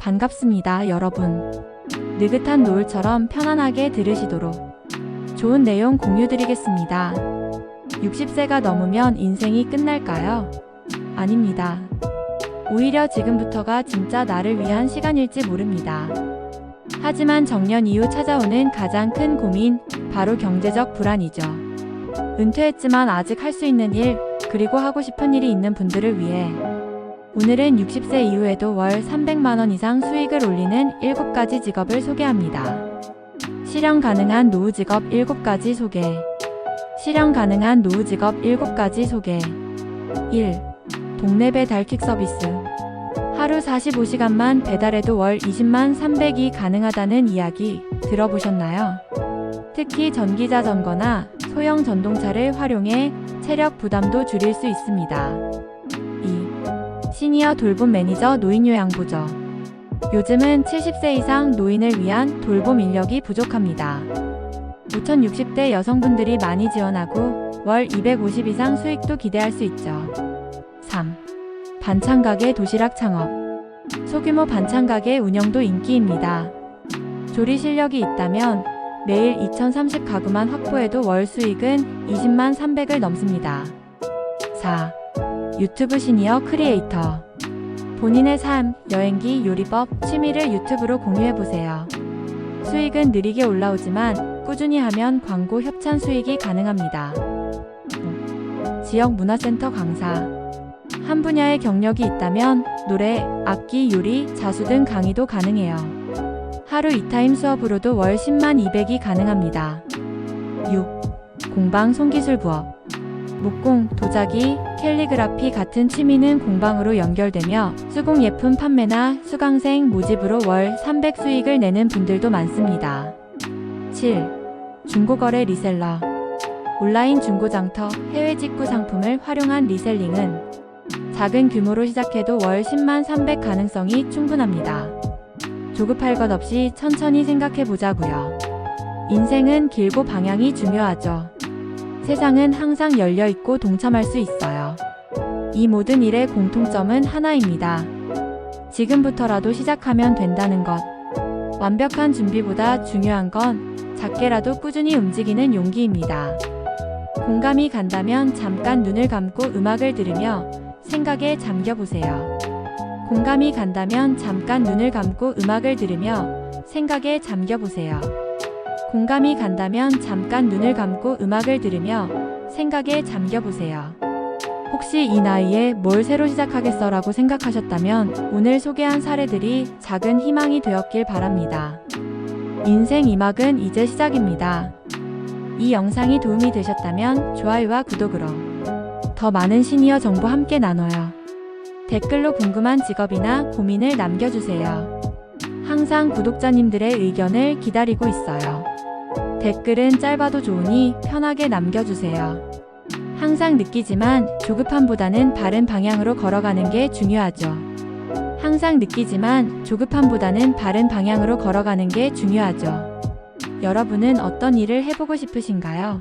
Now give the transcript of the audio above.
반갑습니다, 여러분. 느긋한 노을처럼 편안하게 들으시도록 좋은 내용 공유드리겠습니다. 60세가 넘으면 인생이 끝날까요? 아닙니다. 오히려 지금부터가 진짜 나를 위한 시간일지 모릅니다. 하지만 정년 이후 찾아오는 가장 큰 고민, 바로 경제적 불안이죠. 은퇴했지만 아직 할 수 있는 일, 그리고 하고 싶은 일이 있는 분들을 위해 오늘은 60세 이후에도 월 300만원 이상 수익을 올리는 7가지 직업을 소개합니다. 실현 가능한 노후 직업 7가지 소개. 실현 가능한 노후 직업 7가지 소개. 1. 동네 배달 퀵 서비스. 하루 45시간만 배달해도 월 20만 300이 가능하다는 이야기 들어보셨나요? 특히 전기 자전거나 소형 전동차를 활용해 체력 부담도 줄일 수 있습니다. 2. 시니어 돌봄 매니저 노인 요양보조. 요즘은 70세 이상 노인을 위한 돌봄 인력이 부족합니다. 5,060대 여성분들이 많이 지원하고 월 250 이상 수익도 기대할 수 있죠. 3. 반찬 가게 도시락 창업. 소규모 반찬 가게 운영도 인기입니다. 조리 실력이 있다면 매일 2030 가구만 확보해도 월 수익은 20만 300을 넘습니다. 4. 유튜브 시니어 크리에이터. 본인의 삶, 여행기, 요리법, 취미를 유튜브로 공유해보세요. 수익은 느리게 올라오지만 꾸준히 하면 광고 협찬 수익이 가능합니다. 5. 지역 문화센터 강사. 한 분야의 경력이 있다면 노래, 악기, 요리, 자수 등 강의도 가능해요. 하루 2타임 수업으로도 월 10만 200이 가능합니다. 6. 공방 손기술 부업. 목공, 도자기, 캘리그라피 같은 취미는 공방으로 연결되며 수공 예품 판매나 수강생 모집으로 월 300 수익을 내는 분들도 많습니다. 7. 중고거래 리셀러. 온라인 중고장터, 해외 직구 상품을 활용한 리셀링은 작은 규모로 시작해도 월 10만 300 가능성이 충분합니다. 조급할 것 없이 천천히 생각해 보자고요. 인생은 길고 방향이 중요하죠. 세상은 항상 열려 있고 동참할 수 있어요. 이 모든 일의 공통점은 하나입니다. 지금부터라도 시작하면 된다는 것. 완벽한 준비보다 중요한 건 작게라도 꾸준히 움직이는 용기입니다. 공감이 간다면 잠깐 눈을 감고 음악을 들으며 생각에 잠겨보세요. 공감이 간다면 잠깐 눈을 감고 음악을 들으며 생각에 잠겨보세요. 공감이 간다면 잠깐 눈을 감고 음악을 들으며 생각에 잠겨보세요. 혹시 이 나이에 뭘 새로 시작하겠어 라고 생각하셨다면 오늘 소개한 사례들이 작은 희망이 되었길 바랍니다. 인생 이막은 이제 시작입니다. 이 영상이 도움이 되셨다면 좋아요와 구독으로 더 많은 시니어 정보 함께 나눠요. 댓글로 궁금한 직업이나 고민을 남겨주세요. 항상 구독자님들의 의견을 기다리고 있어요. 댓글은 짧아도 좋으니 편하게 남겨주세요. 항상 느끼지만 조급함보다는 바른 방향으로 걸어가는 게 중요하죠. 항상 느끼지만 조급함보다는 바른 방향으로 걸어가는 게 중요하죠. 여러분은 어떤 일을 해보고 싶으신가요?